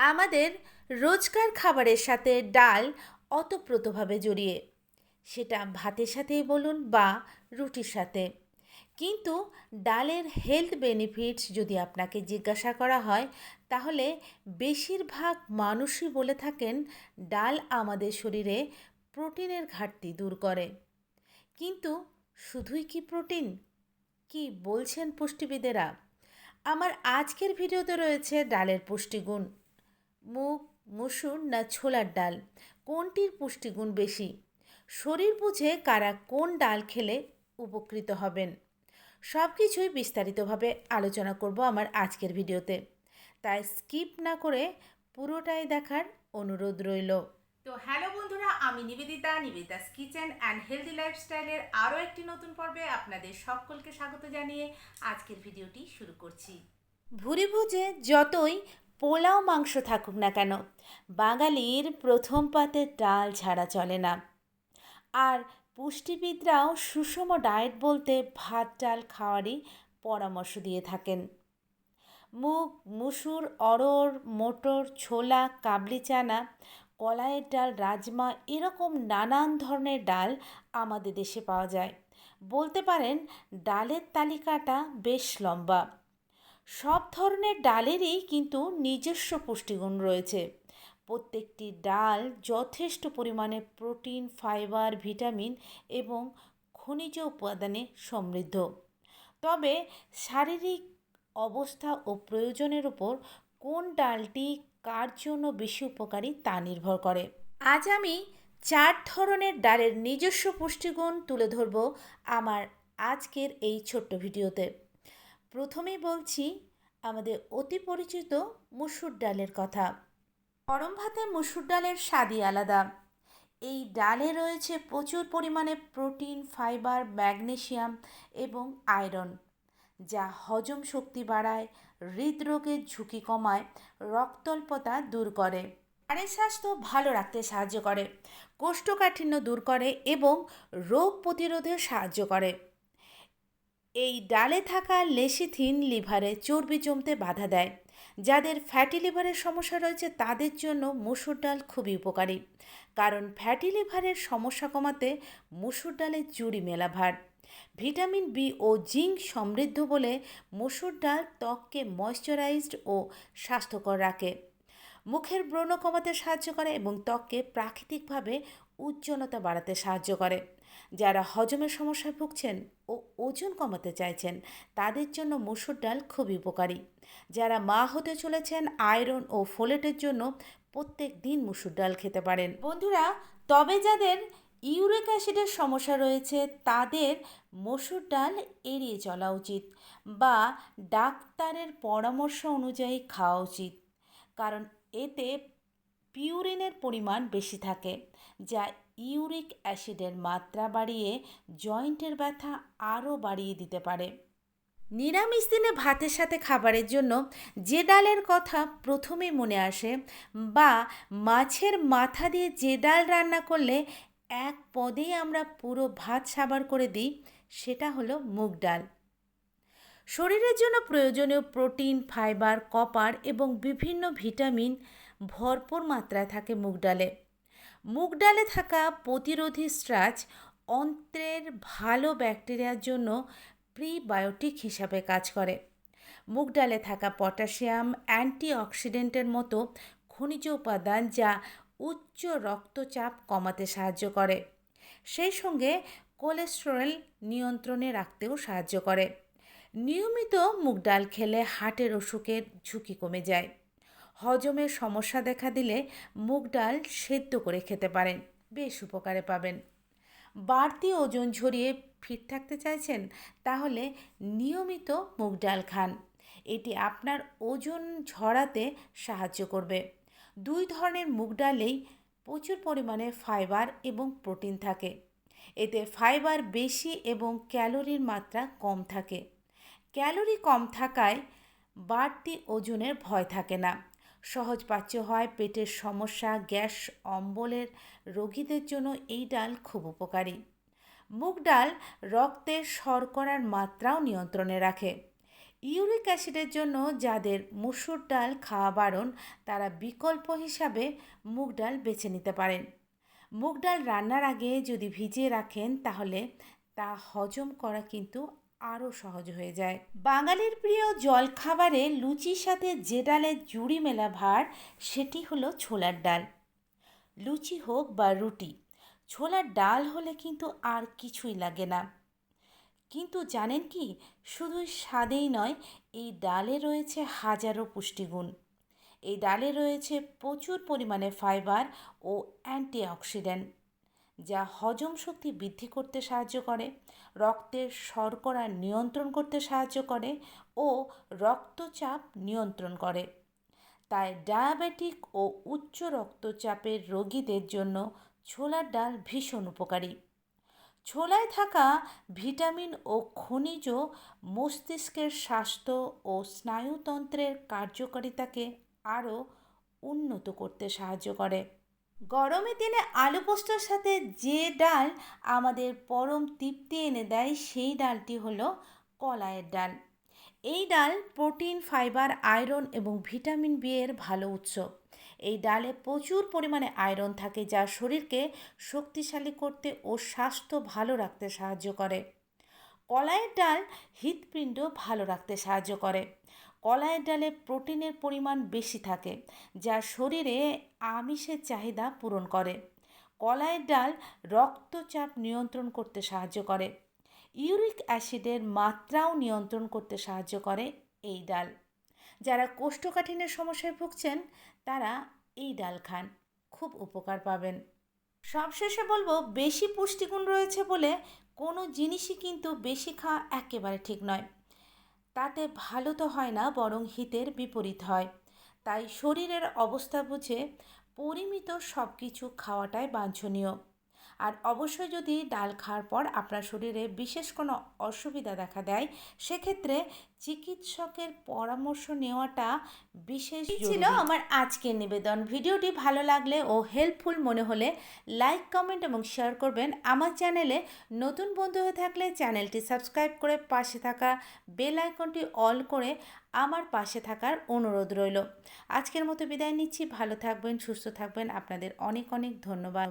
আমাদের রোজকার খাবারের সাথে ডাল অতপ্রতভাবে জড়িয়ে। সেটা ভাতের সাথেই বলুন বা রুটির সাথে। কিন্তু ডালের হেলথ বেনিফিটস যদি আপনাকে জিজ্ঞাসা করা হয়, তাহলে বেশিরভাগ মানুষই বলে থাকেন, ডাল আমাদের শরীরে প্রোটিনের ঘাটতি দূর করে। কিন্তু শুধুই কি প্রোটিন? কি বলছেন পুষ্টিবিদেরা? আমার আজকের ভিডিওতে রয়েছে ডালের পুষ্টিগুণ। মুগ মসুর না ছোলার ডাল? কোনটির পুষ্টিগুণ বেশি? শরীর বুঝে কারা কোন ডাল খেলে উপকৃত হবেন? সব কিছুই বিস্তারিতভাবে আলোচনা করব আমার আজকের ভিডিওতে। তাই স্কিপ না করে পুরোটাই দেখার অনুরোধ রইল। তো হ্যালো বন্ধুরা আমি Nibedita Nibedita's kitchen and healthy লাইফস্টাইলের আরও একটি নতুন পর্বে আপনাদের সকলকে স্বাগত জানিয়ে আজকের ভিডিওটি শুরু করছি। ভুরি ভুজে যতই পোলাও মাংস থাকুক না কেন, বাঙালির প্রথম পাতে ডাল ছাড়া চলে না। আর পুষ্টিবিদরাও সুষম ডায়েট বলতে ভাত, ডাল খাওয়ারই পরামর্শ দিয়ে থাকেন। মুগ, মুসুর অড়র মোটর, ছোলা, কাবলি চানা, কলাইয়ের ডাল, রাজমা এরকম নানান ধরনের ডাল আমাদের দেশে পাওয়া যায়। বলতে পারেন, ডালের তালিকাটা বেশ লম্বা। সব ধরনের ডালেরই কিন্তু নিজস্ব পুষ্টিগুণ রয়েছে। প্রত্যেকটি ডাল যথেষ্ট পরিমাণে প্রোটিন, ফাইবার, ভিটামিন এবং খনিজ উপাদানে সমৃদ্ধ। তবে শারীরিক অবস্থা ও প্রয়োজনের উপর কোন ডালটি কার জন্য বেশি উপকারী তা নির্ভর করে। আজ আমি চার ধরনের ডালের নিজস্ব পুষ্টিগুণ তুলে ধরব আমার আজকের এই ছোট্ট ভিডিওতে। প্রথমেই বলছি আমাদের অতি পরিচিত মুসুর ডালের কথা। গরম ভাতে মুসুর ডালের স্বাদই আলাদা। এই ডালে রয়েছে প্রচুর পরিমাণে প্রোটিন, ফাইবার, ম্যাগনেশিয়াম এবং আয়রন, যা হজম শক্তি বাড়ায়, হৃদরোগের ঝুঁকি কমায়, রক্তল্পতা দূর করে হাড়ের স্বাস্থ্য ভালো রাখতে সাহায্য করে, কোষ্ঠকাঠিন্য দূর করে এবং রোগ প্রতিরোধে সাহায্য করে। এই ডালে থাকা লেসিথিন লিভারে চর্বি জমতে বাধা দেয়। যাদের ফ্যাটি লিভারের সমস্যা রয়েছে, তাদের জন্য মুসুর ডাল খুবই উপকারী। কারণ ফ্যাটি লিভারের সমস্যা কমাতে মুসুর ডালে জুড়ি মেলা ভার। ভিটামিন বি ও জিঙ্ক সমৃদ্ধ বলে মসুর ডাল ত্বককে ময়শ্চারাইজড ও স্বাস্থ্যকর রাখে। মুখের ব্রণ কমাতে সাহায্য করে এবং ত্বককে প্রাকৃতিকভাবে উজ্জ্বলতা বাড়াতে সাহায্য করে। যারা হজমের সমস্যায় ভুগছেন ও ওজন কমাতে চাইছেন, তাদের জন্য মসুর ডাল খুবই উপকারী। যারা মা হতে চলেছেন, আয়রন ও ফোলেটের জন্য প্রত্যেক দিন মসুর ডাল খেতে পারেন। বন্ধুরা, তবে যাদের ইউরিক অ্যাসিডের সমস্যা রয়েছে, তাদের মসুর ডাল এড়িয়ে চলা উচিত বা ডাক্তারের পরামর্শ অনুযায়ী খাওয়া উচিত। কারণ এতে পিউরিনের পরিমাণ বেশি থাকে। যা ইউরিক অ্যাসিডের মাত্রা বাড়িয়ে জয়েন্টের ব্যথা আরও বাড়িয়ে দিতে পারে। নিরামিষ দিনে ভাতের সাথে খাবারের জন্য যে ডালের কথা প্রথমে মনে আসে বা মাছের মাথা দিয়ে যে ডাল রান্না করলে এক পদেই আমরা পুরো ভাত সাবার করে দিই, সেটা হলো মুগ ডাল। শরীরের জন্য প্রয়োজনীয় প্রোটিন, ফাইবার, কপার এবং বিভিন্ন ভিটামিন ভরপুর মাত্রায় থাকে মুগ ডালে। মুগ ডালে থাকা প্রতিরোধী স্ট্রাচ অন্ত্রের ভালো ব্যাকটেরিয়ার জন্য প্রিবায়োটিক হিসাবে কাজ করে। মুগ ডালে থাকা পটাশিয়াম অ্যান্টিঅক্সিডেন্টের মতো খনিজ উপাদান যা উচ্চ রক্তচাপ কমাতে সাহায্য করে। সেই সঙ্গে কোলেস্টেরল নিয়ন্ত্রণে রাখতেও সাহায্য করে। নিয়মিত মুগ ডাল খেলে হার্টের অসুখের ঝুঁকি কমে যায়। হজমের সমস্যা দেখা দিলে মুগ ডাল সেদ্ধ করে খেতে পারেন, বেশ উপকারে পাবেন। বাড়তি ওজন ঝরিয়ে ফিট থাকতে চাইছেন, তাহলে নিয়মিত মুগ ডাল খান। এটি আপনার ওজন ঝরাতে সাহায্য করবে। দুই ধরনের মুগ ডালেই প্রচুর পরিমাণে ফাইবার এবং প্রোটিন থাকে। এতে ফাইবার বেশি এবং ক্যালোরির মাত্রা কম থাকে। ক্যালোরি কম থাকায় বাড়তি ওজনের ভয় থাকে না। সহজপাচ্য হয়। পেটের সমস্যা, গ্যাস, অম্বলের রোগীদের জন্য এই ডাল খুব উপকারী। মুগ ডাল রক্তে শর্করার মাত্রাও নিয়ন্ত্রণে রাখে। ইউরিক অ্যাসিডের জন্য যাদের মুসুর ডাল খাওয়া বারণ, তারা বিকল্প হিসাবে মুগ ডাল বেছে নিতে পারেন। মুগ ডাল রান্নার আগে যদি ভিজিয়ে রাখেন, তাহলে তা হজম করা কিন্তু আরও সহজ হয়ে যায়। বাঙালির প্রিয় জলখাবারে লুচির সাথে যে ডালের জুড়ি মেলা ভার, সেটি হলো ছোলার ডাল। লুচি হোক বা রুটি, ছোলার ডাল হলে কিন্তু আর কিছুই লাগে না। কিন্তু জানেন কি শুধু স্বাদেই নয়, এই ডালে রয়েছে হাজারো পুষ্টিগুণ। এই ডালে রয়েছে প্রচুর পরিমাণে ফাইবার ও অ্যান্টিঅক্সিডেন্ট। যা হজম শক্তি বৃদ্ধি করতে সাহায্য করে, রক্তের শর্করা নিয়ন্ত্রণ করতে সাহায্য করে ও রক্তচাপ নিয়ন্ত্রণ করে। তাই ডায়াবেটিক ও উচ্চ রক্তচাপের রোগীদের জন্য ছোলার ডাল ভীষণ উপকারী। ছোলায় থাকা ভিটামিন ও খনিজ মস্তিষ্কের স্বাস্থ্য ও স্নায়ুতন্ত্রের কার্যকারিতাকে আরও উন্নত করতে সাহায্য করে। গরমের দিনে আলু পোস্তর সাথে যে ডাল আমাদের পরম তৃপ্তি এনে দেয়, সেই ডালটি হলো কলাইয়ের ডাল। এই ডাল প্রোটিন, ফাইবার, আয়রন এবং ভিটামিন বি এর ভালো উৎস। এই ডালে প্রচুর পরিমাণে আয়রন থাকে, যা শরীরকে শক্তিশালী করতে ও স্বাস্থ্য ভালো রাখতে সাহায্য করে। কলাইয়ের ডাল হৃৎপিণ্ড ভালো রাখতে সাহায্য করে। কলাইয়ের ডালে প্রোটিনের পরিমাণ বেশি থাকে, যা শরীরে আমিষের চাহিদা পূরণ করে। কলাইয়ের ডাল রক্তচাপ নিয়ন্ত্রণ করতে সাহায্য করে। ইউরিক অ্যাসিডের মাত্রাও নিয়ন্ত্রণ করতে সাহায্য করে এই ডাল। যারা কোষ্ঠকাঠিন্যের সমস্যায় ভুগছেন, তারা এই ডাল খান, খুব উপকার পাবেন। সবশেষে বলব, বেশি পুষ্টিগুণ রয়েছে বলে কোনো জিনিসই কিন্তু বেশি খাওয়া একেবারে ঠিক নয়। তাতে ভালো তো হয় না, বরং হিতের বিপরীত হয়। তাই শরীরের অবস্থা বুঝে পরিমিত সব কিছু খাওয়াটাই বাঞ্ছনীয়। আর অবশ্যই যদি ডাল খাওয়ার পর আপনার শরীরে বিশেষ কোনো অসুবিধা দেখা দেয় সেক্ষেত্রে চিকিৎসকের পরামর্শ নেওয়াটা বিশেষ ছিল আমার আজকের নিবেদন। ভিডিওটি ভালো লাগলে ও হেল্পফুল মনে হলে লাইক কমেন্ট এবং শেয়ার করবেন আমার চ্যানেলে নতুন বন্ধু হয়ে থাকলে চ্যানেলটি সাবস্ক্রাইব করে পাশে থাকা বেল আইকনটি অল করে আমার পাশে থাকার অনুরোধ রইল। আজকের মতো বিদায় নিচ্ছি। ভালো থাকবেন সুস্থ থাকবেন। আপনাদের অনেক অনেক ধন্যবাদ।